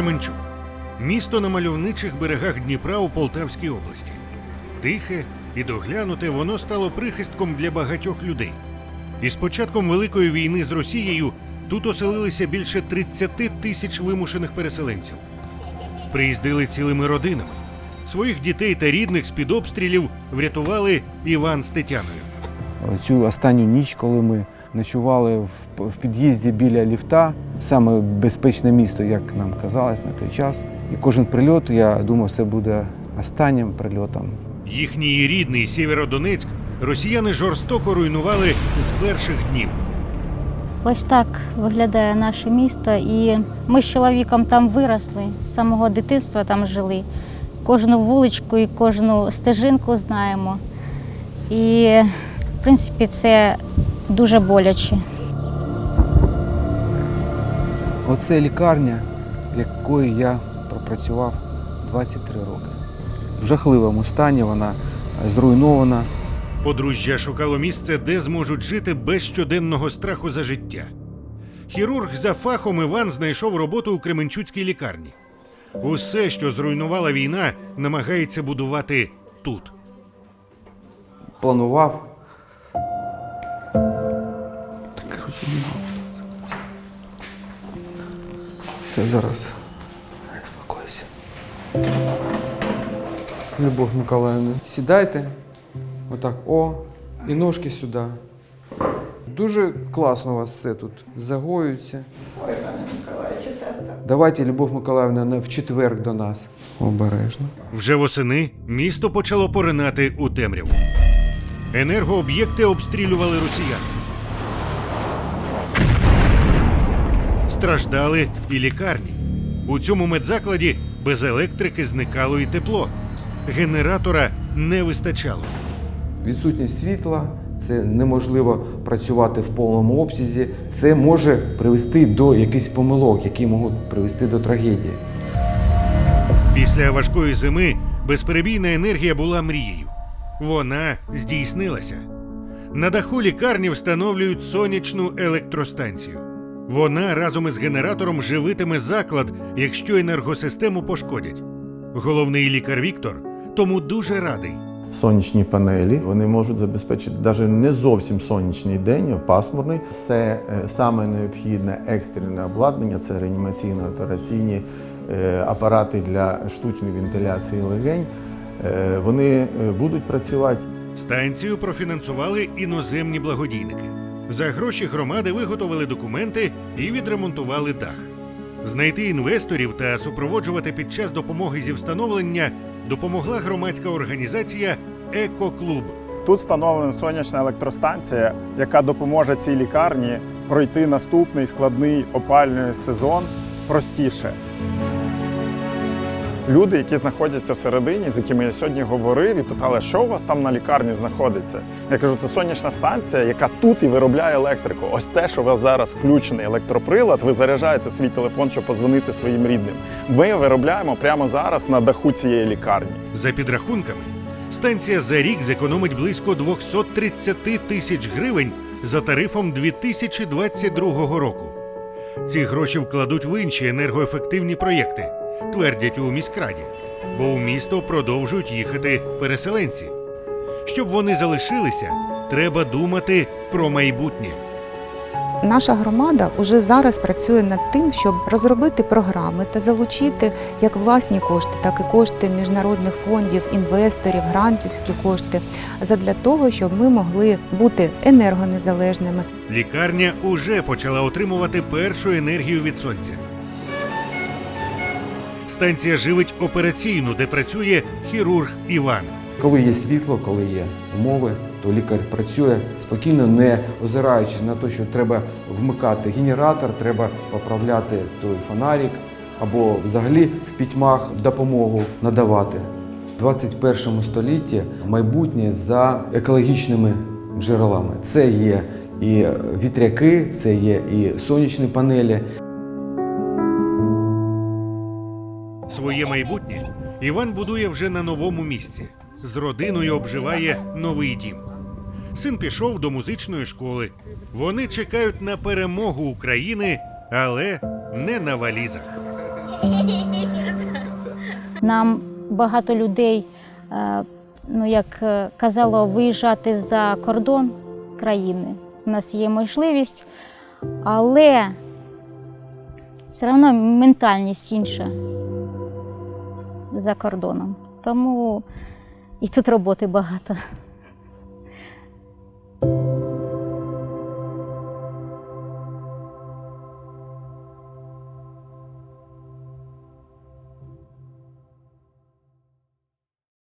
Кременчук місто на мальовничих берегах Дніпра у Полтавській області. Тихе і доглянуте воно стало прихистком для багатьох людей. І з початком Великої війни з Росією тут оселилися більше 30 тисяч вимушених переселенців. Приїздили цілими родинами. Своїх дітей та рідних з-під обстрілів врятували Іван з Тетяною. Цю останню ніч, коли ми ночували в, в під'їзді біля ліфта, саме безпечне місто, як нам казалось на той час. І кожен прильот, я думав, це буде останнім прильотом. Їхній рідний Сєвєродонецьк росіяни жорстоко руйнували з перших днів. Ось так виглядає наше місто, і ми з чоловіком там виросли, з самого дитинства там жили. Кожну вуличку і кожну стежинку знаємо. І, в принципі, це дуже боляче. Оце лікарня, в якої я пропрацював 23 роки. В жахливому стані вона зруйнована. Подружжя шукало місце, де зможуть жити без щоденного страху за життя. Хірург за фахом Іван знайшов роботу у Кременчуцькій лікарні. Усе, що зруйнувала війна, намагається будувати тут. Планував. Я зараз спокойся. Любов Миколаївна, сідайте. Отак, о, і ножки сюди. Дуже класно у вас все тут загоюється. Ой, пане Миколаївичу, Давайте, Любов Миколаївна, на- в четвер до нас. Обережно. Вже восени місто почало поринати у темряву. Енергооб'єкти обстрілювали росіяни. Страждали і лікарні. У цьому медзакладі без електрики зникало і тепло. Генератора не вистачало. Відсутність світла це неможливо працювати в повному обсязі. Це може привести до якихось помилок, які можуть привести до трагедії. Після важкої зими безперебійна енергія була мрією. Вона здійснилася. На даху лікарні встановлюють сонячну електростанцію. Вона разом із генератором живитиме заклад, якщо енергосистему пошкодять. Головний лікар Віктор тому дуже радий. сонячні панелі. Вони можуть забезпечити навіть не зовсім сонячний день, а пасмурний. Все е, саме необхідне екстрене обладнання це реанімаційно-операційні е, апарати для штучної вентиляції легень. Е, Вони будуть працювати. Станцію профінансували іноземні благодійники. За гроші громади виготовили документи і відремонтували дах. Знайти інвесторів та супроводжувати під час допомоги зі встановлення допомогла громадська організація Екоклуб. Тут встановлена сонячна електростанція, яка допоможе цій лікарні пройти наступний складний опальний сезон простіше. Люди, які знаходяться всередині, з якими я сьогодні говорив, і питали, що у вас там на лікарні знаходиться. Я кажу, це сонячна станція, яка тут і виробляє електрику. Ось те, що у вас зараз включений електроприлад, ви заряджаєте свій телефон, щоб позвонити своїм рідним. Ми виробляємо прямо зараз на даху цієї лікарні. За підрахунками, станція за рік зекономить близько 230 тисяч гривень за тарифом 2022 року. Ці гроші вкладуть в інші енергоефективні проєкти, твердять у міськраді, бо у місто продовжують їхати переселенці. Щоб вони залишилися, треба думати про майбутнє. Наша громада уже зараз працює над тим, щоб розробити програми та залучити як власні кошти, так і кошти міжнародних фондів, інвесторів, грантівські кошти задля того, щоб ми могли бути енергонезалежними. Лікарня уже почала отримувати першу енергію від сонця. Станція живить операційну, де працює хірург Іван. Коли є світло, коли є умови, то лікар працює спокійно, не озираючись на те, що треба вмикати генератор, треба поправляти той фонарик або взагалі в пітьмах допомогу надавати. В 21 столітті майбутнє за екологічними джерелами. Це є і вітряки, це є і сонячні панелі. Своє майбутнє Іван будує вже на новому місці. З родиною обживає новий дім. Син пішов до музичної школи. Вони чекають на перемогу України, але не на валізах. Нам багато людей, е, ну як е, казало, виїжджати за кордон країни. У нас є можливість, але все одно ментальність інша за кордоном. Тому і тут роботи багато.